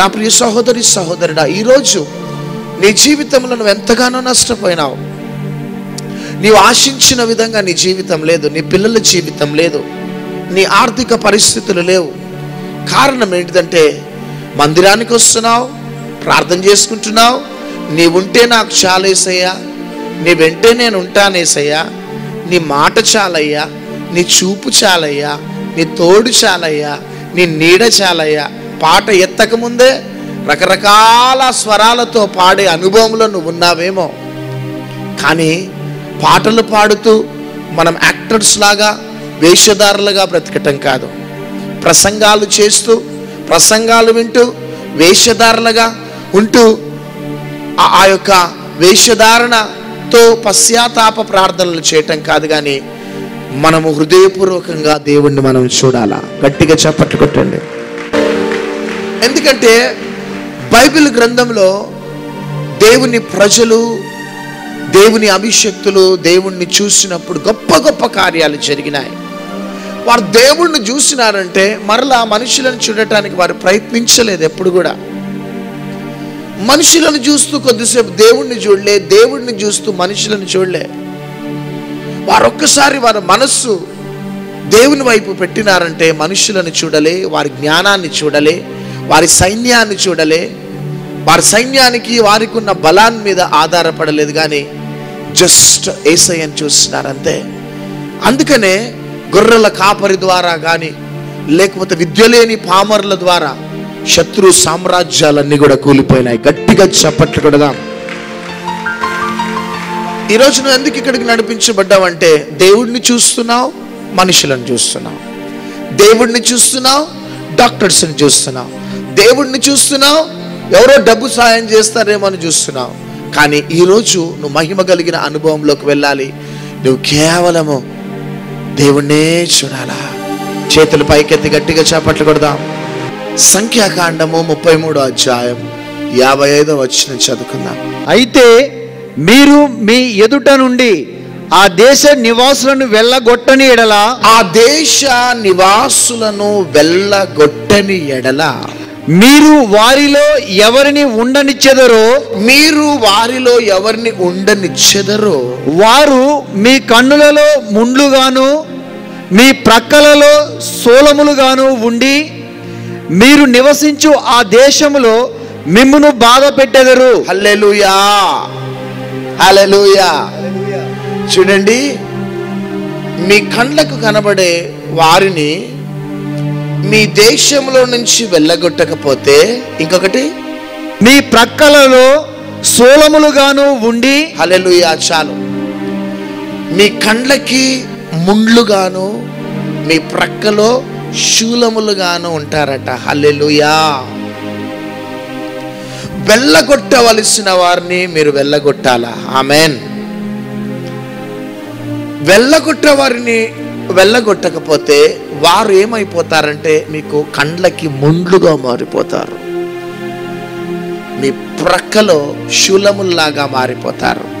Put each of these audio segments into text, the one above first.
నా ప్రియ సహోదరి సహోదరుడా ఈరోజు నీ జీవితంలో నువ్వు ఎంతగానో నష్టపోయినావు. నీవు ఆశించిన విధంగా నీ జీవితం లేదు నీ పిల్లల జీవితం లేదు నీ ఆర్థిక పరిస్థితులు లేవు. కారణం ఏంటిదంటే మందిరానికి వస్తున్నావు ప్రార్థన చేసుకుంటున్నావు నీవుంటే నాకు చాలేసయ్యా నీ వెంటే నేను ఉంటానేసయ్యా నీ మాట చాలయ్యా నీ చూపు చాలయ్యా నీ తోడు చాలయ్యా నీ నీడ చాలయ్యా పాట ఎత్తకముందే రకరకాల స్వరాలతో పాడే అనుభవంలో నువ్వు ఉన్నావేమో. కానీ పాటలు పాడుతూ మనం యాక్టర్స్ లాగా వేషధారులుగా బ్రతకటం కాదు. ప్రసంగాలు చేస్తూ ప్రసంగాలు వింటూ వేషధారులుగా ఉంటూ ఆ- ఆ యొక్క వేషధారణతో పశ్చాత్తాప ప్రార్థనలు చేయటం కాదు కానీ మనము హృదయపూర్వకంగా దేవుణ్ణి మనం చూడాలా? గట్టిగా చప్పట్లు కొట్టండి. ఎందుకంటే బైబిల్ గ్రంథంలో దేవుని ప్రజలు దేవుని అభిషక్తులు దేవుణ్ణి చూసినప్పుడు గొప్ప గొప్ప కార్యాలు జరిగినాయి. వారు దేవుణ్ణి చూసినారంటే మరలా మనుషులను చూడటానికి వారు ప్రయత్నించలేదు ఎప్పుడు కూడా. మనుషులను చూస్తూ కొద్దిసేపు దేవుణ్ణి చూడలే దేవుణ్ణి చూస్తూ మనుషులను చూడలే. వారొక్కసారి వారి మనస్సు దేవుని వైపు పెట్టినారంటే మనుషులను చూడలే వారి జ్ఞానాన్ని చూడలే వారి సైన్యాన్ని చూడలే. వారి సైన్యానికి వారికి ఉన్న బలాన్ని మీద ఆధారపడలేదు కానీ జస్ట్ ఏసయ్యని చూస్తున్నారంతే. అందుకనే గొర్రెల కాపరి ద్వారా కానీ లేకపోతే విద్యలేని పామర్ల ద్వారా శత్రు సామ్రాజ్యాలన్నీ కూడా కూలిపోయినాయి. గట్టిగా చప్పట్లు కొడదాం. ఈరోజు నువ్వు ఎందుకు ఇక్కడికి నడిపించబడ్డావంటే దేవుడిని చూస్తున్నావు మనుషులను చూస్తున్నావు. దేవుడిని చూస్తున్నావు డాక్టర్స్ని చూస్తున్నావు. దేవుడిని చూస్తున్నావు? ఎవరో డబ్బు సాయం చేస్తారేమో అని చూస్తున్నావు. కానీ ఈరోజు నువ్వు మహిమ కలిగిన అనుభవంలోకి వెళ్ళాలి. నువ్వు కేవలము దేవుణ్ణే చూడాలా? చేతులు పైకెత్తి గట్టిగా చేపట్లు కొడదాం. సంఖ్యాకాండము ముప్పై మూడో అధ్యాయం యాభై ఐదో వచ్చిన చదువుకుందాం. అయితే మీరు మీ ఎదుట నుండి ఆ దేశ నివాసులను వెళ్ళగొట్టని ఎడల? ఆ దేశ నివాసులను వెళ్ళగొట్టని ఎడల. మీరు వారిలో ఎవరిని ఉండనిచ్చెదరో మీరు వారిలో ఎవరిని ఉండనిచ్చెదరో వారు మీ కన్నులలో ముండ్లుగాను మీ ప్రక్కలలో సోలములుగాను ఉండి మీరు నివసించు ఆ దేశములో మిమ్మును బాధ పెట్టెదరు. హల్లెలూయా. హల్లెలూయా. చూడండి మీ కండ్లకు కనబడే వారిని మీ దేశంలో నుంచి వెళ్ళగొట్టకపోతే ఇంకొకటి? మీ ప్రక్కలలో సోలములుగాను ఉండి హల్లెలూయా చాలు. మీ కండ్లకి ముండ్లుగాను మీ ప్రక్కలో శూలములుగాను ఉంటారట. హల్లెలూయా. వెళ్ళగొట్టవలసిన వారిని మీరు వెళ్ళగొట్టాలా. ఆమెన్. వెళ్ళగొట్ట వారిని వెళ్ళగొట్టకపోతే వారు ఏమైపోతారంటే మీకు కండ్లకి ముండ్లుగా మారిపోతారు. మీ ప్రక్కలో శూలముల్లాగా మారిపోతారు.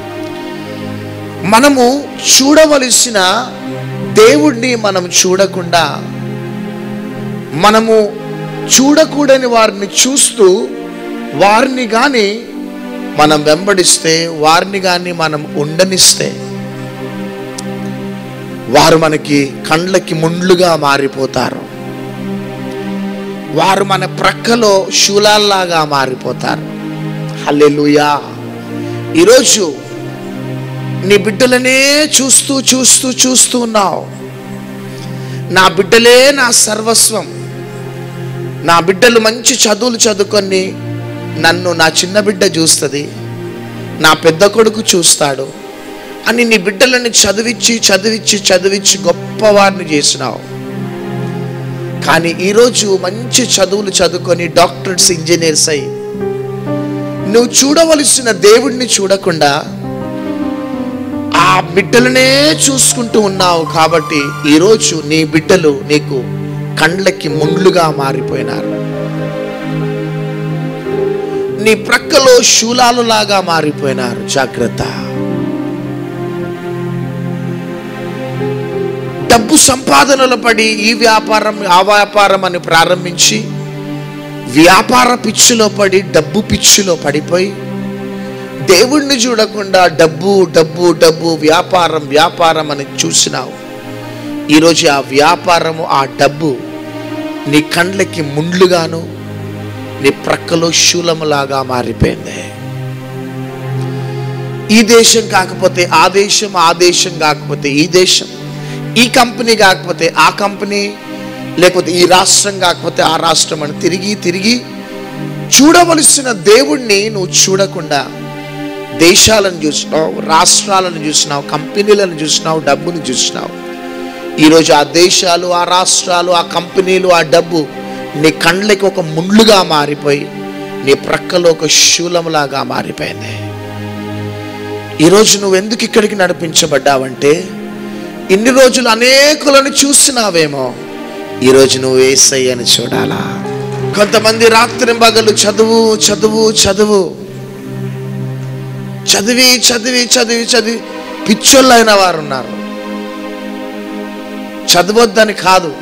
మనము చూడవలసిన దేవుణ్ణి మనం చూడకుండా మనము చూడకూడని వారిని చూస్తూ వారిని కానీ మనం వెంబడిస్తే వారిని కానీ మనం ఉండనిస్తే వారు మనకి కండ్లకి ముండ్లుగా మారిపోతారు. వారు మన ప్రక్కలో శూలాల్లాగా మారిపోతారు. హల్లెలుయా. ఈరోజు నీ బిడ్డలనే చూస్తూ చూస్తూ చూస్తూ ఉన్నావు. నా బిడ్డలే నా సర్వస్వం. నా బిడ్డలు మంచి చదువులు చదువుకొని నన్ను నా చిన్న బిడ్డ చూస్తుంది. నా పెద్ద కొడుకు చూస్తాడు. అని నీ బిడ్డలని చదివించి చదివించి చదివించి గొప్పవారిని చేసినావు. కానీ ఈరోజు మంచి చదువులు చదువుకొని డాక్టర్స్ ఇంజనీర్స్ అయి నువ్వు చూడవలసిన దేవుడిని చూడకుండా ఆ బిడ్డలనే చూసుకుంటూ ఉన్నావు కాబట్టి ఈరోజు నీ బిడ్డలు నీకు కండ్లకి ముండ్లుగా మారిపోయినారు. నీ ప్రక్కలో శూలాలు లాగా మారిపోయినారు. జాగ్రత్త. డబ్బు సంపాదనలు పడి ఈ వ్యాపారం ఆ వ్యాపారం అని ప్రారంభించి వ్యాపార పిచ్చిలో పడి డబ్బు పిచ్చిలో పడిపోయి దేవుణ్ణి చూడకుండా డబ్బు డబ్బు డబ్బు వ్యాపారం వ్యాపారం అని చూసినావు. ఈరోజు ఆ వ్యాపారము ఆ డబ్బు నీ కండ్లకి ముండ్లుగాను నీ ప్రక్కలో శూలములాగా మారిపోయింది. ఈ దేశం కాకపోతే ఆ దేశం ఆ దేశం కాకపోతే ఈ దేశం. ఈ కంపెనీ కాకపోతే ఆ కంపెనీ లేకపోతే ఈ రాష్ట్రం కాకపోతే ఆ రాష్ట్రం అని తిరిగి తిరిగి చూడవలసిన దేవుణ్ణి నువ్వు చూడకుండా దేశాలను చూసినావు రాష్ట్రాలను చూసినావు కంపెనీలను చూసినావు డబ్బును చూసినావు. ఈరోజు ఆ దేశాలు ఆ రాష్ట్రాలు ఆ కంపెనీలు ఆ డబ్బు నీ కండ్లకి ఒక ముళ్ళుగా మారిపోయి నీ ప్రక్కలో ఒక శూలంలాగా మారిపోయింది ఈరోజు నువ్వు ఎందుకు ఇక్కడికి నడిపించబడ్డావంటే ఇన్ని రోజులు అనేకులను చూసినావేమో. ఈరోజు నువ్వు ఏసయ్యని చూడాలా? కొంతమంది రాత్రి పగలు చదువు చదువు చదువు. చదివి చదివి చదివి చదివి పిచ్చోళ్ళైన వారు ఉన్నారు చదవద్దని కాదు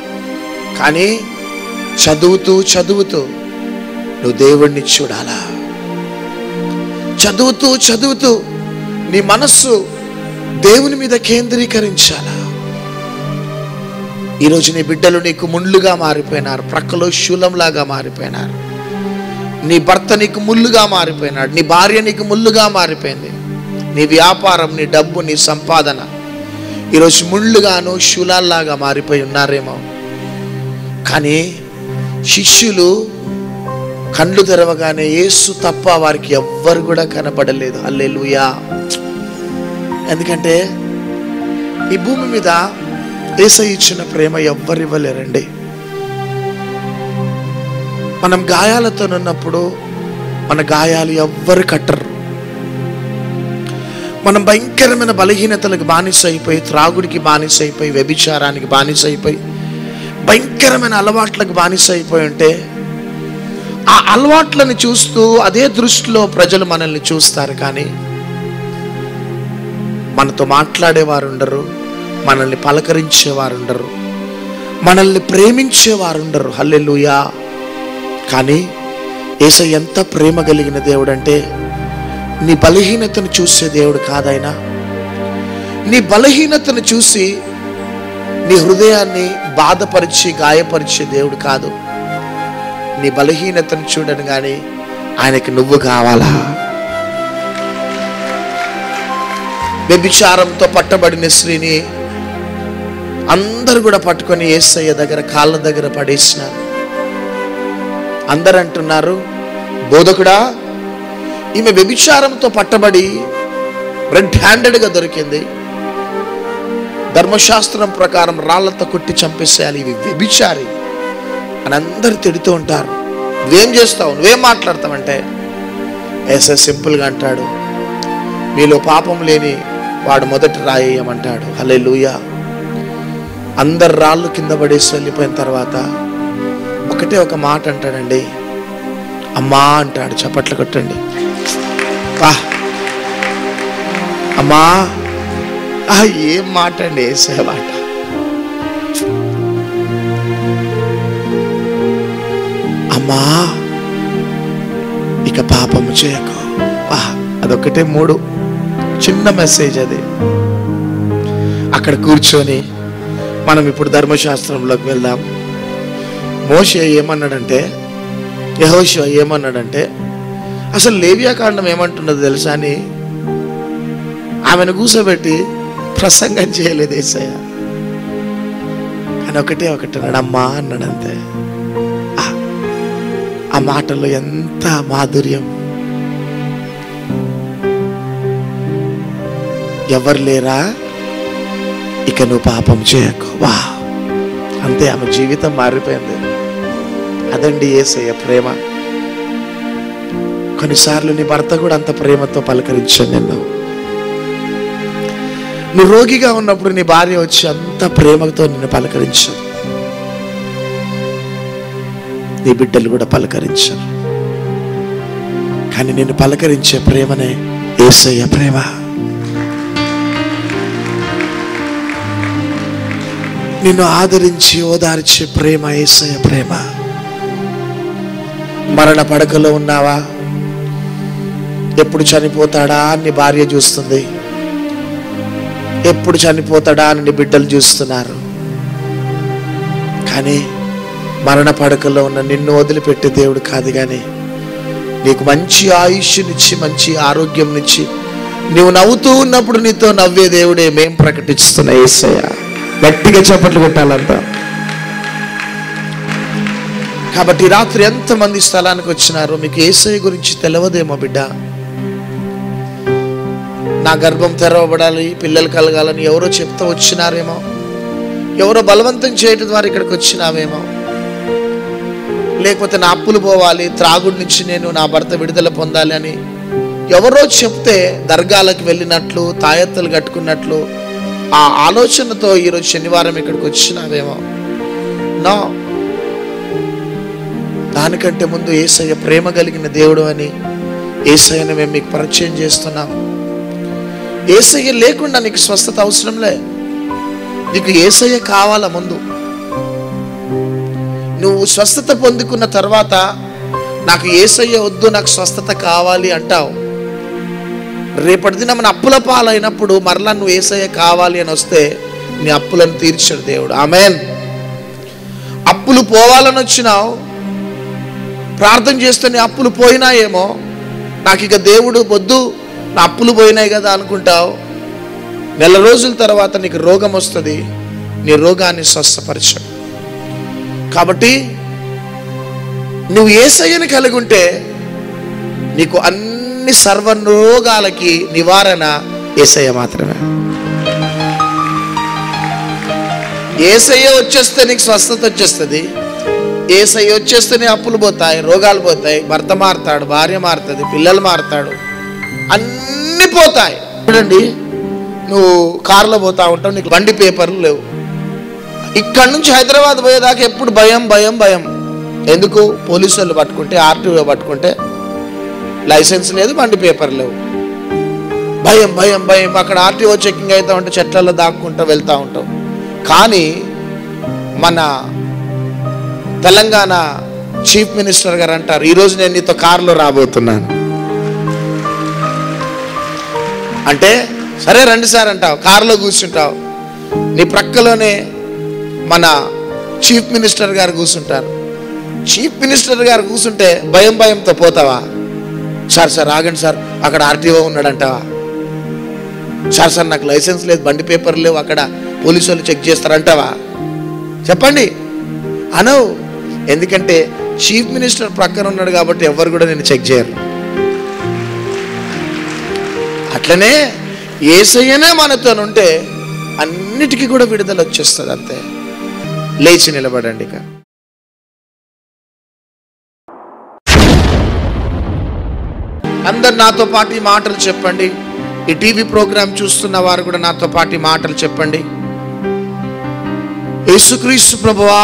కానీ చదువుతూ చదువుతూ నువ్వు దేవుణ్ణి చూడాలా? చదువుతూ చదువుతూ నీ మనస్సు దేవుని మీద కేంద్రీకరించాలా? ఈరోజు నీ బిడ్డలు నీకు ముండ్లుగా మారిపోయినారు. ప్రక్కలో శూలంలాగా మారిపోయినారు. నీ భర్త నీకు ముళ్ళుగా మారిపోయినాడు. నీ భార్య నీకు ముళ్ళుగా మారిపోయింది. నీ వ్యాపారం నీ డబ్బు నీ సంపాదన ఈరోజు ముళ్ళుగాను శూలాల్లాగా మారిపోయి ఉన్నారేమో. కానీ శిష్యులు కళ్ళు తెరవగానే యేసు తప్ప వారికి ఎవ్వరు కూడా కనపడలేదు. అల్లెలుయా ఎందుకంటే ఈ భూమి మీద ఏసై ఇచ్చిన ప్రేమ ఎవ్వరు ఇవ్వలేరండి మనం గాయాలతో ఉన్నప్పుడు మన గాయాలు ఎవ్వరు కట్టరు. మనం భయంకరమైన బలహీనతలకు బానిస అయిపోయి త్రాగుడికి బానిస అయిపోయి వ్యభిచారానికి బానిస అయిపోయి భయంకరమైన అలవాట్లకు బానిస అయిపోయి ఉంటే ఆ అలవాట్లను చూస్తూ అదే దృష్టిలో ప్రజలు మనల్ని చూస్తారు కానీ మనతో మాట్లాడేవారు ఉండరు మనల్ని పలకరించేవారు ఉండరు మనల్ని ప్రేమించేవారు ఉండరు హల్లెలుయా. కానీ ఏస ఎంత ప్రేమ కలిగిన దేవుడు అంటే నీ బలహీనతను చూసే దేవుడు కాదైనా నీ బలహీనతను చూసి నీ హృదయాన్ని బాధపరిచి గాయపరిచే దేవుడు కాదు. నీ బలహీనతను చూడను కానీ ఆయనకి నువ్వు కావాలా? వ్యభిచారంతో పట్టబడిన స్త్రీని అందరు కూడా పట్టుకొని ఏసయ్య దగ్గర కాళ్ళ దగ్గర పడేసినారు. అందరు అంటున్నారు బోధకుడా ఈమె వ్యభిచారంతో పట్టబడి రెడ్ హ్యాండెడ్గా దొరికింది. ధర్మశాస్త్రం ప్రకారం రాళ్ళతో కొట్టి చంపేసేయాలి ఇవి వ్యభిచారి. అని అందరు తిడుతూ ఉంటారు. నువ్వేం చేస్తావు? నువ్వేం మాట్లాడతావంటే? ఏసే సింపుల్గా అంటాడు. మీలో పాపం లేని వాడు మొదటి రాయేయమంటాడు. హలే లూయా అందరు రాళ్ళు కింద పడేసి వెళ్ళిపోయిన తర్వాత ఒకటే ఒక మాట అంటాడండి. అమ్మా అంటాడు చప్పట్లు కొట్టండి. వా అమ్మా ఆ, ఏం మాట అండి వేసే మాట? అమ్మా ఇక పాపము చేయకు. వా అదొక్కటే మూడు. చిన్న మెసేజ్ అది. అక్కడ కూర్చొని మనం ఇప్పుడు ధర్మశాస్త్రంలోకి వెళ్దాం. మోషే ఏమన్నాడంటే యహోష ఏమన్నాడంటే అసలు లేవియాకాండం ఏమంటున్నది తెలుసా అని? ఆమెను కూర్చోబెట్టి ప్రసంగం చేయలేదు ఏసయ్య. కానీ ఒకటే ఒకటి అన్నాడు అమ్మా అన్నాడు అంతే ఆ, ఆ మాటలో ఎంత మాధుర్యం. ఎవరు లేరా? ఇక నువ్వు పాపం చేయకు. వా అంతే ఆమె జీవితం మారిపోయింది. అదండి ఏసయ్య ప్రేమ. కొన్నిసార్లు నీ భర్త కూడా అంత ప్రేమతో పలకరించాను నిన్ను. నువ్వు రోగిగా ఉన్నప్పుడు నీ భార్య వచ్చి అంత ప్రేమతో నిన్ను పలకరించారు నీ బిడ్డలు కూడా పలకరించారు. కానీ నిన్ను పలకరించే ప్రేమనే ఏసయ్య ప్రేమ. నిన్ను ఆదరించి ఓదార్చే ప్రేమ ఏసయ్య ప్రేమ. మరణ పడకలో ఉన్నావా? ఎప్పుడు చనిపోతాడా అని భార్య చూస్తుంది. ఎప్పుడు చనిపోతాడా అని బిడ్డలు చూస్తున్నారు. కానీ మరణ పడకలో ఉన్న నిన్ను వదిలిపెట్టే దేవుడు కాదు కానీ నీకు మంచి ఆయుష్నిచ్చి మంచి ఆరోగ్యంనిచ్చి నువ్వు నవ్వుతూ ఉన్నప్పుడు నీతో నవ్వే దేవుడే మేం ప్రకటిస్తున్న ఏసయ్యా. గట్టిగా చప్పట్లు కొట్టాలంతా కాబట్టి రాత్రి ఎంతమంది స్థలానికి వచ్చినారో మీకు ఏసై గురించి తెలియదేమో బిడ్డ. నా గర్భం తెరవబడాలి పిల్లలు కలగాలని ఎవరో చెప్తూ వచ్చినారేమో. ఎవరో బలవంతం చేయటం ద్వారా ఇక్కడికి వచ్చినావేమో. లేకపోతే నా అప్పులు పోవాలి త్రాగుడి నుంచి నేను నా భర్త విడుదల పొందాలి అని ఎవరో చెప్తే దర్గాలకు వెళ్ళినట్లు తాయెత్తులు కట్టుకున్నట్లు ఆ ఆలోచనతో ఈరోజు శనివారం ఇక్కడికి వచ్చినావేమో. నో దానికంటే ముందు ఏసయ్య ప్రేమ కలిగిన దేవుడు అని ఏసయ్యను మేము మీకు పరిచయం చేస్తున్నాం. ఏసయ్య లేకుండా నీకు స్వస్థత అవసరంలే నీకు ఏసయ్య కావాలా ముందు. నువ్వు స్వస్థత పొందుకున్న తర్వాత నాకు ఏసయ్య వద్దు నాకు స్వస్థత కావాలి అంటావు. రేపటి దిన అప్పుల పాలైనప్పుడు మరలా నువ్వు ఏసయ్య కావాలి అని వస్తే నీ అప్పులను తీర్చాడు దేవుడు. ఆమెన్. అప్పులు పోవాలని వచ్చినావు. ప్రార్థన చేస్తే నీ అప్పులు పోయినాయేమో. నాకు ఇక దేవుడు వద్దు నా అప్పులు పోయినాయి కదా అనుకుంటావు. నెల రోజుల తర్వాత నీకు రోగం వస్తుంది నీ రోగాన్ని స్వస్థపరచడు కాబట్టి నువ్వు ఏసయ్యని కలిగి ఉంటే నీకు అన్ని సర్వ రోగాలకి నివారణ ఏసయ్య మాత్రమే. ఏసయ్య వచ్చేస్తే నీకు స్వస్థత వచ్చేస్తుంది. ఏసయ్య వచ్చేస్తే నీ అప్పులు పోతాయి రోగాలు పోతాయి. భర్త మారుతాడు భార్య మారుతుంది పిల్లలు మారుతాడు. అన్ని పోతాయి. చూడండి నువ్వు కారులో పోతా ఉంటావు నీకు బండి పేపర్లు లేవు. ఇక్కడి నుంచి హైదరాబాద్ పోయేదాకా ఎప్పుడు భయం భయం భయం. ఎందుకు? పోలీసు వాళ్ళు పట్టుకుంటే ఆర్టీఓ పట్టుకుంటే లైసెన్స్ లేదు బండి పేపర్ లేవు. భయం భయం భయం. అక్కడ ఆర్టీఓ చెకింగ్ అవుతా ఉంటే చెట్లలో దాక్కుంటూ వెళ్తూ ఉంటాం. కానీ మన తెలంగాణ చీఫ్ మినిస్టర్ గారు అంటారు ఈరోజు నేను నీతో కారులో రాబోతున్నాను. అంటే సరే రండి సార్ అంటావు కారులో కూర్చుంటావు. నీ ప్రక్కలోనే మన చీఫ్ మినిస్టర్ గారు కూర్చుంటారు. చీఫ్ మినిస్టర్ గారు కూర్చుంటే భయం భయంతో పోతావా? సార్ సార్ ఆగండి సార్. అక్కడ ఆర్టీఓ ఉన్నాడంట. సార్ సార్ నాకు లైసెన్స్ లేదు బండి పేపర్లు లేవు అక్కడ పోలీసు వాళ్ళు చెక్ చేస్తారంటావా? చెప్పండి. అనవు ఎందుకంటే చీఫ్ మినిస్టర్ ప్రక్కన ఉన్నాడు కాబట్టి ఎవరు కూడా నేను చెక్ చేయరు. అట్లనే ఏసయ్యనే మనతో ఉంటే అన్నిటికీ కూడా విడుదల వచ్చేస్తుంది అంతే లేచి నిలబడండి ఇక. అందరు నాతో పాటు ఈ మాటలు చెప్పండి. ఈ టీవీ ప్రోగ్రాం చూస్తున్న వారు కూడా నాతో పాటు ఈ మాటలు చెప్పండి. యేసుక్రీస్తు ప్రభువా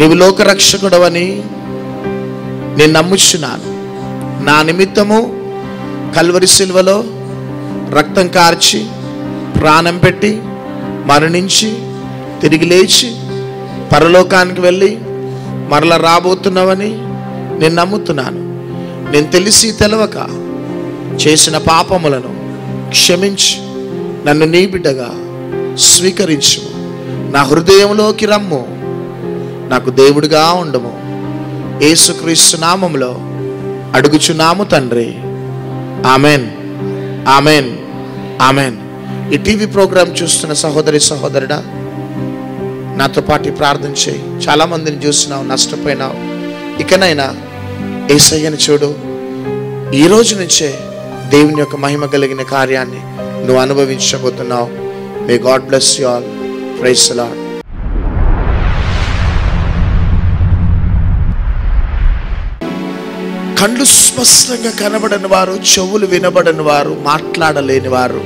నీవు లోకరక్షకుడవని నేను నమ్ముచున్నాను. నా నిమిత్తము కల్వరి సిల్వలో రక్తం కార్చి ప్రాణం పెట్టి మరణించి తిరిగి లేచి పరలోకానికి వెళ్ళి మరల రాబోతున్నావని నేను నమ్ముతున్నాను. నేను తెలిసి తెలవక చేసిన పాపములను క్షమించి. నన్ను నీ బిడ్డగా స్వీకరించు. నా హృదయంలోకి రమ్ము. నాకు దేవుడిగా ఉండము. ఏసుక్రీస్తు నామములో అడుగుచున్నాము తండ్రి. ఆమెన్. ఆమెన్. ఆమెన్. ఈ టీవీ ప్రోగ్రాం చూస్తున్న సహోదరి సహోదరుడా నాతో పాటు ప్రార్థన చేయి. చాలామందిని చూస్తున్నావు నష్టపోయినావు. ఇకనైనా ఏసయ్యని చూడు. ఈ రోజు నుంచే దేవుని యొక్క మహిమ కలిగిన కార్యాన్ని నువ్వు అనుభవించబోతున్నావు. May God bless you all praise Lord కళ్ళు స్పష్టంగా కనబడని వారు చెవులు వినబడని వారు మాట్లాడలేని వారు.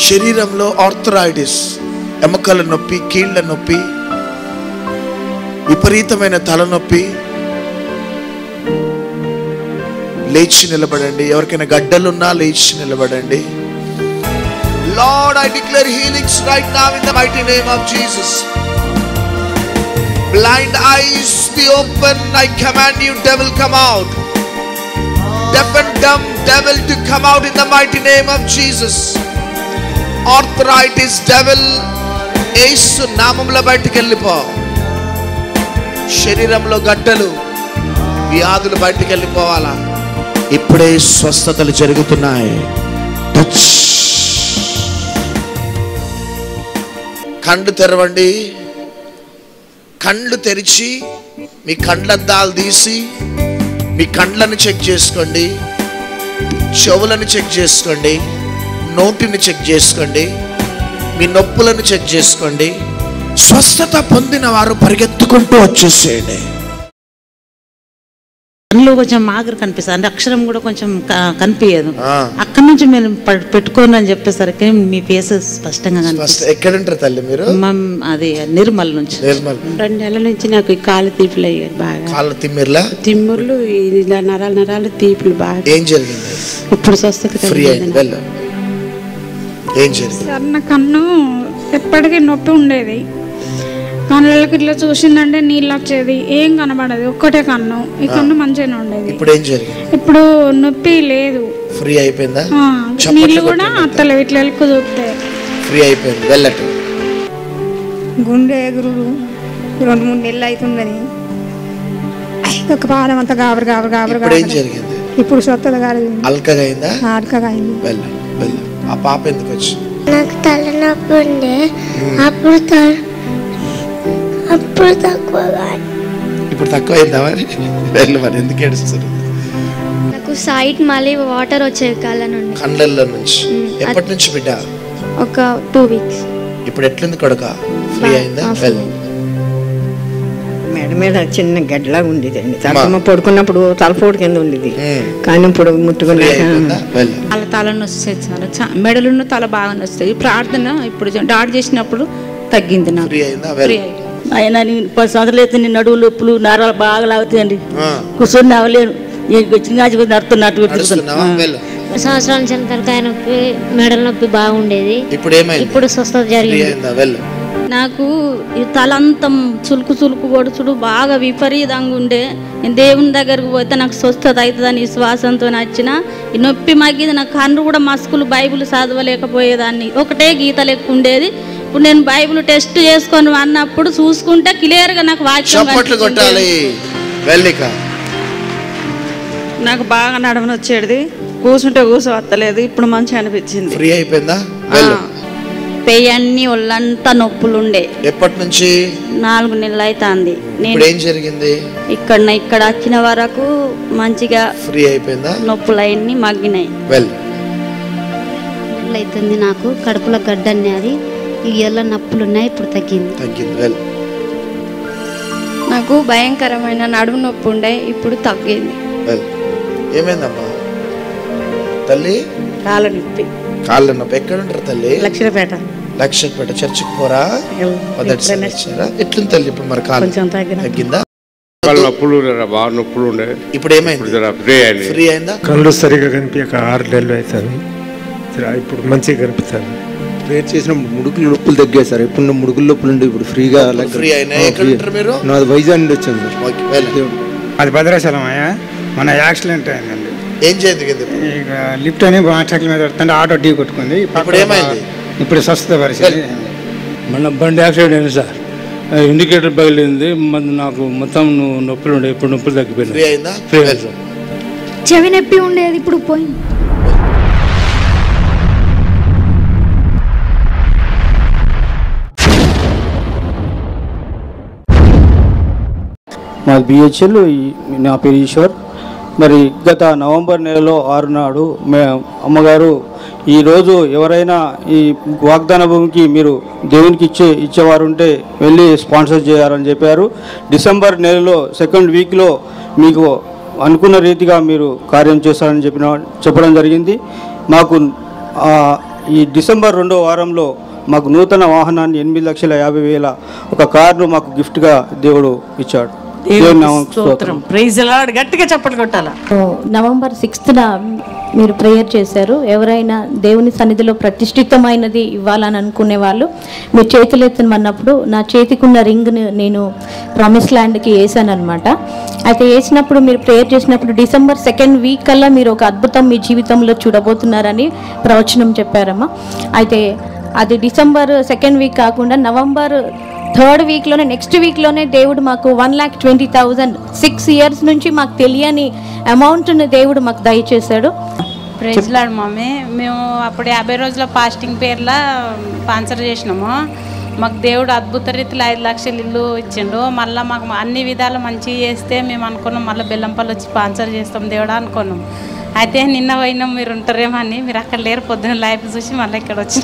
శరీరంలో ఆర్థరైటిస్ ఎముకల నొప్పి కీళ్ళ నొప్పి విపరీతమైన తలనొప్పి లేచి నిలబడండి ఎవరికైనా గడ్డలున్నా లేచి నిలబడండి Lord I declare healings right now in the mighty name of Jesus Blind eyes be open. I command you, devil, come out. Deaf and dumb devil to come out in the mighty name of Jesus. Arthritis devil, యేసు నామంలో బయటికి వెళ్ళిపో శరీరంలో గడ్డలు వ్యాధులు బయటికి వెళ్ళిపోవాలా ఇప్పుడే స్వస్థతలు జరుగుతున్నాయి. టచ్. కళ్ళు తెరవండి. కళ్ళు తెరిచి మీ కండ్లద్దాలు తీసి మీ కండ్లను చెక్ చేసుకోండి. చెవులను చెక్ చేసుకోండి. నోటిని చెక్ చేసుకోండి. మీ నొప్పులను చెక్ చేసుకోండి. స్వస్థత పొందిన వారు పరిగెత్తుకుంటూ వచ్చేసేయండి. కళ్ళు కొంచెం మాదిరి కనిపిస్తుంది. అంటే అక్షరం కూడా కొంచెం కనిపించదు. అక్కడి నుంచి మీరు ప- పెట్టుకోండి అని చెప్పేసరికి మీ ఫేస్ స్పష్టంగా కనిపిస్తుంది. ఎక్కడుంటారు తల్లి మీరు? మమ్- అది నిర్మల్ నుంచి. నిర్మల్. రెండు నెలల నుంచి నాకు ఈ కాలు తీపులు అయ్యాయి బాగా. కాళ్ళ తిమ్మిర్లా? తిమ్ముర్లు ఇలా నరాలు నరాలు తీపులు బాగా. ఏం జరిగింది? ఇప్పుడు స్వస్థత ఫ్రీ అయింది. ఏం జరిగింది? సార్ నా కన్ను ఎప్పటికీ నొప్పి ఉండేది. కళ్ళకి ఇట్లా చూసిందంటే నీళ్ళు వచ్చేది. ఏం కనబడదు. ఒక్కటే కన్ను. ఈ కన్ను మంచిగానే ఉండేది. ఇప్పుడు ఏం జరిగింది? ఇప్పుడు నొప్పి లేదు. ఫ్రీ అయిపోయిందా? నీళ్ళు కూడా. అత్తలేవు ఇట్లా ఎలుకు చూస్తే ఫ్రీ అయిపోయింది వెళ్ళట్టు. గుండె ఎగురుడు రెండు మూడు నెలలు అవుతుందని. ఒక పాదం అంతా గాబరు గాబరు గాబరు ఇప్పుడు ఏం జరిగింది? ఇప్పుడు స్వత్తత కాలేదు అల్కగా అయిందా? ఆడకగా అయింది. వెళ్ళు వెళ్ళు. ఆ పాప ఎందుకు వచ్చి నాకు తలనొప్పి ఉండే. అప్పుడు అప్పుడు తక్కువగా ఇప్పుడు తక్కువ మరి వెళ్ళు మరి ఎందుకు ఏడుస్తారు నాకు సైట్ మళ్ళీ వాటర్ వచ్చేవి కళ్ళ నుండి. కండ్లల్లో నుంచి. ఎప్పటి నుంచి బిడ్డ? ఒక టూ వీక్స్ ఇప్పుడు ఎట్లుంది కొడుక? ఫ్రీ అయిందా? వెళ్ళు. మెడ మీద చిన్న గడ్డలాగా ఉండేదండి తలకమ్మ పడుకున్నప్పుడు తలపోటు కింద ఉండేది. కానీ ఇప్పుడు ముట్టుకుని తల తల నొస్తుంది చాలా. మెడలున్న తల బాగా నొస్తుంది ప్రార్థన ఇప్పుడు డాట్ చేసినప్పుడు తగ్గింది నాకు. ఫ్రీ అయింది. ఆయన నేను పది సంవత్సరాలు అయితే నేను నడువు నొప్పులు నరాలు బాగా లాగుతాయండి. కూర్చొని నవ్వలేను. చిన్న నడుతున్నట్టు సంవత్సరాల నుంచి తలకాయ నొప్పి మెడల నొప్పి బాగుండేది. ఇప్పుడు ఏమైంది? ఇప్పుడు స్వస్థత జరిగింది. నాకు ఈ తలంతం చులుకు చులుకు పొడుచుడు బాగా విపరీతంగా ఉండే. నేను దేవుని దగ్గరకు పోతే నాకు స్వస్థత అవుతుందని విశ్వాసంతో వచ్చిన. ఈ నొప్పి మగ్గిది నాకు కన్ను కూడా మస్కులు బైబిల్ చదవలేకపోయేదాన్ని. ఒకటే గీత లెక్క ఉండేది. ఇప్పుడు నేను బైబిల్ టెస్ట్ చేసుకొని అన్నప్పుడు చూసుకుంటే క్లియర్గా నాకు వాక్యం. కొట్టాలి. వెళ్ళిక. నాకు బాగా నడవని వచ్చేది కూర్చుంటే కూర్చోవత్తలేదు. ఇప్పుడు మంచిగా అనిపించింది. ఫ్రీ అయిపోయిందా? పెయ్యన్ని ఒళ్ళంతా నొప్పులుండే. ఎప్పటి నుంచి నాలుగు నెలలు అవుతుంది ఇప్పుడు నేను ఏం జరిగింది? ఇక్కడ ఇక్కడ వచ్చిన వరకు మంచిగా ఫ్రీ అయిపోయిందా? నొప్పులు అవన్నీ మగ్గినాయి. వెళ్ళు. అవుతుంది నాకు. కడుపులో గడ్డ అది ఎల్ల నొప్పులు ఉన్నాయి ఇప్పుడు తగ్గింది. తగ్గింది వెళ్ళు. నాకు భయంకరమైన నడుము నొప్పి ఉండే ఇప్పుడు తగ్గింది. వెళ్ళు. ఏమైందమ్మా? తల్లి? కాళ్ళ నొప్పి. కాళ్ళ నొప్పి. ఎక్కడ ఉంటారు తల్లి? లక్షలపేట. లక్షపేట చర్చికి పోరా? మొదటిసారి వచ్చారా ఎట్లుంది తల్లి ఇప్పుడు మరి కాళ్ళు? తగ్గిందా? కాళ్ళు నొప్పులు బాగా నొప్పులు ఉండే. ఇప్పుడు ఏమైంది? ఫ్రీ అయింది ఫ్రీ అయిందా? కళ్ళు సరిగా కనిపించక ఆరు నెలలు అవుతుంది. ఇప్పుడు మంచిగా కనిపిస్తుంది. ప్రేయర్ చేసినప్పుడు ముడుకులు నొప్పులు తగ్గాయి సార్. ఎప్పుడు నా ముడుకులు నొప్పులు ఉండే ఇప్పుడు ఫ్రీగా ఫ్రీ మీరు? నాది వైజాగ్ నుండి వచ్చాను సార్. అది భద్రాచలం అయ్యా. మన యాక్సిడెంట్ అయిందండి. ఏం ఇప్పుడు? ఇక లిఫ్ట్ అని మోటార్సైకిల్ మీద వస్తుంటే ఆటో ఢీ కొట్టుకుంది. ఇప్పుడు ఏమైంది? ఇప్పుడు స్వస్థత పరిస్థితి. మన బండి యాక్సిడెంట్ అయింది సార్. ఇండికేటర్ పగిలింది. మన నాకు మొత్తం నొప్పులు ఉండే ఇప్పుడు నొప్పులు ఫ్రీ తగ్గిపోయినాయి అయిందా? ఫ్రీ. అయింది సార్. చెవి నొప్పి ఉండేది ఇప్పుడు పోయింది. మాది బిహెచ్ఎల్ నా పేరు ఈశ్వర్. మరి గత నవంబర్ నెలలో ఆరు నాడు మే అమ్మగారు ఈరోజు ఎవరైనా ఈ వాగ్దాన భూమికి మీరు దేవునికి ఇచ్చే ఇచ్చేవారుంటే వెళ్ళి స్పాన్సర్ చేయాలని చెప్పారు. డిసెంబర్ నెలలో సెకండ్ వీక్లో మీకు అనుకున్న రీతిగా మీరు కార్యం చేస్తారని చెప్పిన చెప్పడం జరిగింది. మాకు ఈ డిసెంబర్ రెండో వారంలో మాకు నూతన వాహనాన్ని ఎనిమిది లక్షల యాభై వేల ఒక కార్ను మాకు గిఫ్ట్గా దేవుడు ఇచ్చాడు. స్తోత్రం. ప్రైజ్ లాడ్ గట్టిగా చప్పట్లు కొట్టాలా. నవంబర్ సిక్స్త్న మీరు ప్రేయర్ చేశారు. ఎవరైనా దేవుని సన్నిధిలో ప్రతిష్ఠితమైనది ఇవ్వాలని అనుకునే వాళ్ళు మీరు చేతులు ఎత్తమన్నప్పుడు నా చేతికున్న రింగ్ని నేను ప్రామిస్ ల్యాండ్కి వేసాను అనమాట అయితే వేసినప్పుడు మీరు ప్రేయర్ చేసినప్పుడు డిసెంబర్ సెకండ్ వీక్ కల్లా మీరు ఒక అద్భుతం మీ జీవితంలో చూడబోతున్నారని ప్రవచనం చెప్పారమ్మా. అయితే అది డిసెంబర్ సెకండ్ వీక్ కాకుండా నవంబర్ థర్డ్ వీక్లోనే నెక్స్ట్ వీక్లోనే దేవుడు మాకు one lakh twenty thousand six years నుంచి మాకు తెలియని అమౌంట్ని దేవుడు మాకు దయచేశాడు. Praise Lord mummy. మేము అప్పుడు యాభై రోజుల ఫాస్టింగ్ పేర్ల స్పాన్సర్ చేసినాము. మాకు దేవుడు అద్భుత రీతిలో ఐదు లక్షలు ఇల్లు ఇచ్చిండు. మళ్ళీ మాకు అన్ని విధాలు మంచిగా చేస్తే మేము అనుకున్నాం మళ్ళీ బెల్లంపల్లి వచ్చి స్పాన్సర్ చేస్తాం దేవుడు అనుకున్నాం. అయితే నిన్న పోయినాం మీరు ఉంటారేమో అని. మీరు అక్కడ లేరు పొద్దున్న లైఫ్ చూసి మళ్ళీ ఇక్కడ వచ్చి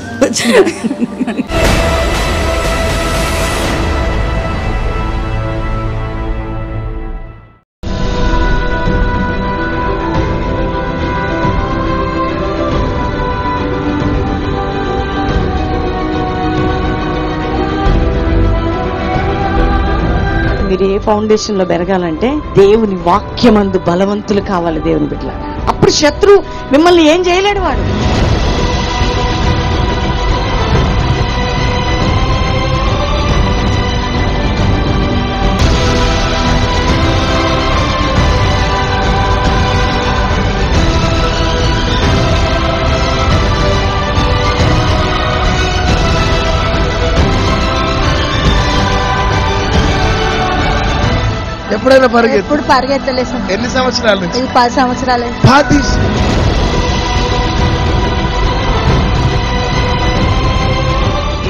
ఏ ఫౌండేషన్లో పెరగాలంటే దేవుని వాక్యమందు బలవంతులు కావాలి దేవుని బిడ్డల అప్పుడు శత్రు మిమ్మల్ని ఏం చేయలేడు వాడు. ఎప్పుడైనా పరిగెత్తు ఎప్పుడు పరిగెత్తలేదు సార్. ఎన్ని సంవత్సరాల నుంచి? ఇది పది సంవత్సరాలే. పది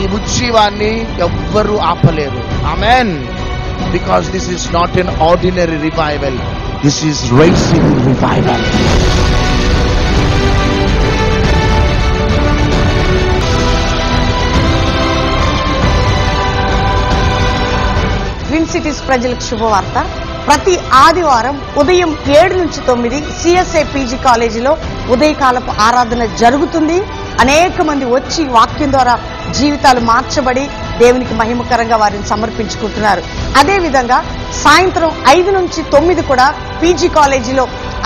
ఈ ఉజ్జీవాన్ని ఎవ్వరూ ఆపలేరు. Amen. Because this is not an ordinary revival this is rising revival twin cities ప్రజలకు శుభవార్త. ప్రతి ఆదివారం ఉదయం ఏడు నుంచి తొమ్మిది సిఎస్ఐ పీజీ కాలేజీలో ఉదయకాలపు ఆరాధన జరుగుతుంది. అనేక మంది వచ్చి వాక్యం ద్వారా జీవితాలు మార్చబడి దేవునికి మహిమకరంగా వారిని సమర్పించుకుంటున్నారు. అదేవిధంగా సాయంత్రం ఐదు నుంచి తొమ్మిది కూడా పీజీ కాలేజీలో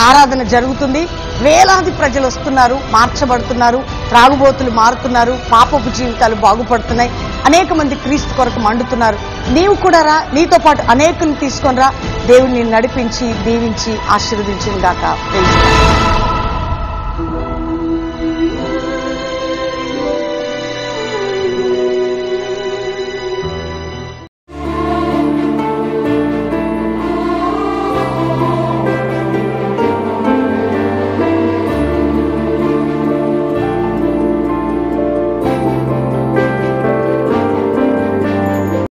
ఆరాధన జరుగుతుంది. వేలాది ప్రజలు వస్తున్నారు మార్చబడుతున్నారు త్రాగుబోతులు మారుతున్నారు పాపపు జీవితాలు బాగుపడుతున్నాయి. అనేక మంది క్రీస్తు కొరకు మండుతున్నారు. నీవు కూడా రా నీతో పాటు అనేకులు తీసుకొని రా. దేవుని నడిపించి దీవించి ఆశీర్వదించిన గాక